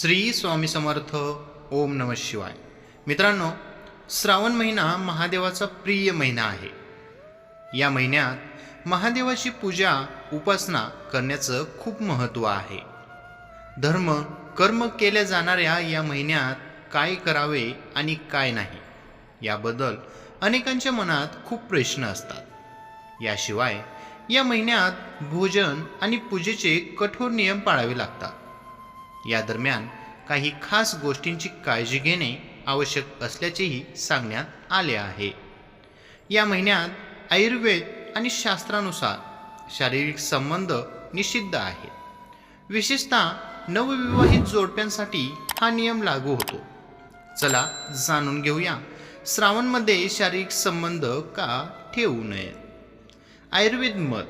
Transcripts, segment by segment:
श्री स्वामी समर्थ ओम नम शिवाय. मित्रांनो श्रावण महिना महादेवाचा प्रिय महिना आहे. या महिन्यात महादेवाची पूजा उपासना करण्याचं खूप महत्त्व आहे. धर्म कर्म केल्या जाणाऱ्या या महिन्यात काय करावे आणि काय नाही याबद्दल अनेकांच्या मनात खूप प्रश्न असतात. याशिवाय या महिन्यात भोजन आणि पूजेचे कठोर नियम पाळावे लागतात. या दरम्यान काही खास गोष्टींची काळजी घेणे आवश्यक असल्याचेही सांगण्यात आले आहे. या महिन्यात आयुर्वेद आणि शास्त्रानुसार शारीरिक संबंध निषिद्ध आहेत विशेषतः नवविवाहित जोडप्यांसाठी हा नियम लागू होतो. चला जाणून घेऊया श्रावणमध्ये शारीरिक संबंध का ठेवू नयेत आयुर्वेद मत.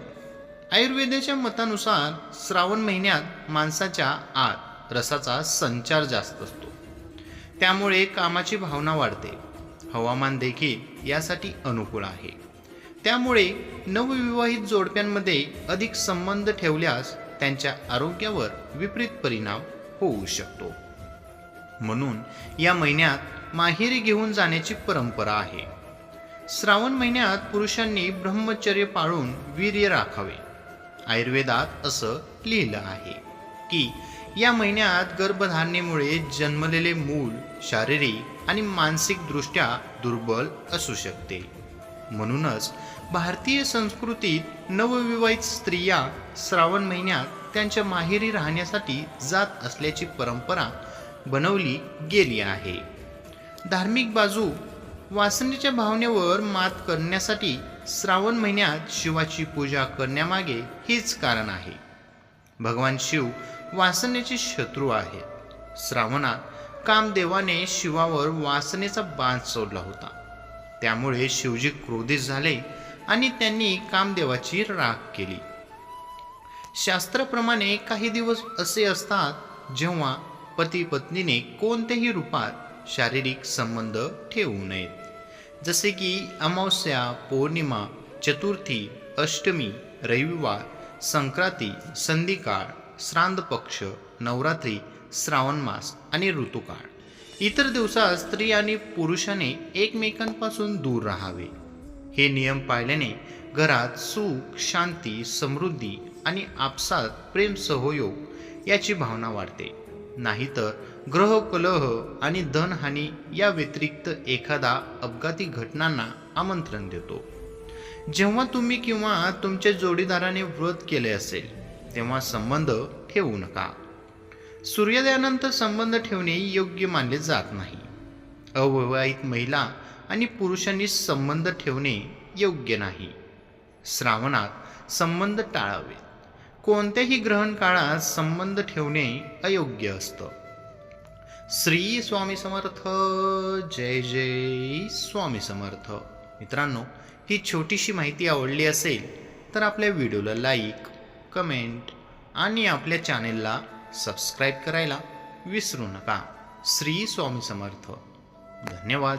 आयुर्वेदाच्या मतानुसार श्रावण महिन्यात माणसाच्या आत रसाचा संचार जास्त असतो. त्यामुळे कामाची भावना वाढते. हवामान देखील यासाठी अनुकूल आहे. त्यामुळे नवविवाहित जोडप्यांमध्ये अधिक संबंध ठेवल्यास त्यांच्या आरोग्यावर विपरीत परिणाम होऊ शकतो. म्हणून या महिन्यात माहेरी घेऊन जाण्याची परंपरा आहे. श्रावण महिन्यात पुरुषांनी ब्रह्मचर्य पाळून वीर्य राखावे. आयुर्वेदात असं लिहिलं आहे की या महिन्यात गर्भधारणेमुळे जन्मलेले मूल शारीरिक आणि मानसिकदृष्ट्या दुर्बल असू शकते. म्हणूनच भारतीय संस्कृतीत नवविवाहित स्त्रिया श्रावण महिन्यात त्यांच्या माहेरी राहण्यासाठी जात असल्याची परंपरा बनवली गेली आहे. धार्मिक बाजू वासनेच्या भावनेवर मात करण्यासाठी श्रावण महिन्यात शिवाची पूजा करण्यामागे हेच कारण आहे. भगवान शिव वासनेचे शत्रू आहेत श्रावणात कामदेवाने शिवावर वासनेचा बाण सोडला होता. त्यामुळे शिवजी क्रोधित झाले आणि त्यांनी कामदेवाची राख केली. शास्त्राप्रमाणे काही दिवस असे असतात जेव्हा पती पत्नीने कोणत्याही रूपात शारीरिक संबंध ठेवू नयेत. जसे की अमावस्या पौर्णिमा चतुर्थी अष्टमी रविवार संक्रांती संधिकाळ श्रांद पक्ष नवरात्री श्रावण मास आणि ऋतुकाळ. इतर दिवसात स्त्री आणि पुरुषाने एकमेकांपासून दूर राहावे. हे नियम पाळल्याने घरात सुख शांती समृद्धी आणि आपसात प्रेम सहयोग याची भावना वाढते. नाहीतर ग्रह कलह आणि धनहानी या व्यतिरिक्त एखादा अपघाती घटनांना आमंत्रण देतो. जेव्हा तुम्ही किंवा तुमच्या जोडीदाराने व्रत केले असेल तेव्हा संबंध ठेवू नका. सूर्योदयानंतर संबंध ठेवणे योग्य मानले जात नाही. अविवाहित महिला आणि पुरुषांनी संबंध ठेवणे योग्य नाही. श्रावणात संबंध टाळावे. कोणत्याही ग्रहण काळात संबंध ठेवणे अयोग्य असतं. श्री स्वामी समर्थ. जय जय स्वामी समर्थ. मित्रांनो ही छोटीशी माहिती आवडली असेल तर आपल्या व्हिडिओला लाईक कमेंट आणि आपल्या चॅनेलला सबस्क्राईब करायला विसरू नका. श्री स्वामी समर्थ. धन्यवाद.